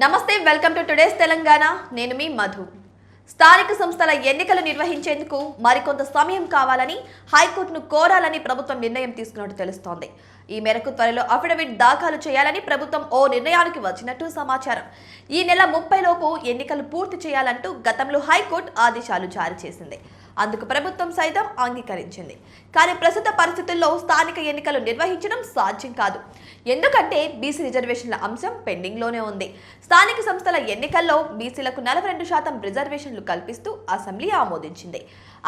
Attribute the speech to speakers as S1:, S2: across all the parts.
S1: నమస్తే welcome to today's Telangana. నేను మీ మధు. స్థానిక సంస్థల ఎన్నికలు నిర్వహించేందుకు మరికొంత సమయం కావాలని హైకోర్టును కోరాలని ప్రభుత్వం నిర్ణయం తీసుకున్నట్టు తెలుస్తోంది. ఈ మేరకు త్వరలో అఫిడవిట్ దాఖలు చేయాలని ప్రభుత్వం ఓ నిర్ణయానికి వచ్చినట్టు సమాచారం. ఈ నెల ముప్పై లోపు ఎన్నికలు పూర్తి చేయాలంటూ గతంలో హైకోర్టు ఆదేశాలు జారీ చేసింది. అందుకు ప్రభుత్వం సైతం అంగీకరించింది. కానీ ప్రస్తుత పరిస్థితుల్లో స్థానిక ఎన్నికలు నిర్వహించడం సాధ్యం కాదు. ఎందుకంటే బీసీ రిజర్వేషన్ల అంశం పెండింగ్లోనే ఉంది. స్థానిక సంస్థల ఎన్నికల్లో బీసీలకు నలభై రెండు శాతం రిజర్వేషన్లు కల్పిస్తూ అసెంబ్లీ ఆమోదించింది.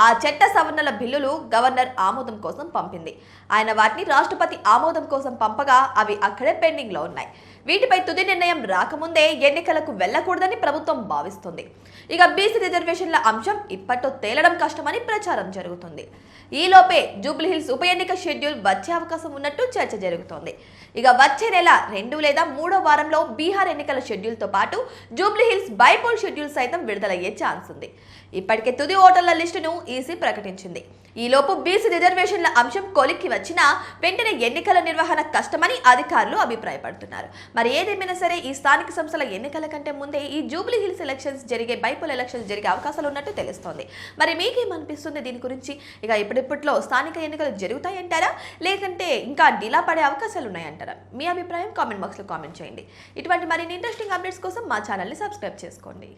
S1: ఆ చట్ట సవరణల బిల్లులు గవర్నర్ ఆమోదం కోసం పంపింది. ఆయన వాటిని రాష్ట్రపతి ఆమోదం కోసం పంపగా అవి అక్కడే పెండింగ్లో ఉన్నాయి. వీటిపై తుది నిర్ణయం రాకముందే ఎన్నికలకు వెళ్ళకూడదని ప్రభుత్వం భావిస్తుంది. ఇక బీసీ రిజర్వేషన్ల అంశం ఇప్పట్లో తేలడం కష్టం. కష్టమని ప్రచారం జరుగుతుంది. ఈలోపే జూబ్లీహిల్స్ ఉప ఎన్నిక షెడ్యూల్ వచ్చే అవకాశం ఉన్నట్టు చర్చ జరుగుతోంది. ఇక వచ్చే నెల రెండు లేదా మూడో వారంలో బీహార్ ఎన్నికల షెడ్యూల్తో పాటు జూబ్లీహిల్స్ బైపోల్ షెడ్యూల్ సైతం విడుదలయ్యే ఛాన్స్ ఉంది. ఇప్పటికే తుది ఓటర్ల లిస్టును ఈసీ ప్రకటించింది. ఈలోపు బీసీ రిజర్వేషన్ల అంశం కొలిక్కి వచ్చినా వెంటనే ఎన్నికల నిర్వహణ కష్టమని అధికారులు అభిప్రాయపడుతున్నారు. మరి ఏదేమైనా సరే ఈ స్థానిక సంస్థల ఎన్నికల కంటే ముందే ఈ జూబ్లీహిల్స్ ఎలక్షన్స్ జరిగే బైపోల్ ఎలక్షన్స్ జరిగే అవకాశాలు ఉన్నట్టు తెలుస్తోంది. మరి మీకు అనిపిస్తుంది దీని గురించి? ఇక ఇప్పుడిప్పట్లో స్థానిక ఎన్నికలు జరుగుతాయంటారా? లేకంటే ఇంకా డిలా పడే అవకాశాలు ఉన్నాయంటారా? మీ అభిప్రాయం కామెంట్ బాక్స్లో కామెంట్ చేయండి. ఇటువంటి మరిన్ని ఇంట్రెస్టింగ్ అప్డేట్స్ కోసం మా ఛానల్ని సబ్స్క్రైబ్ చేసుకోండి.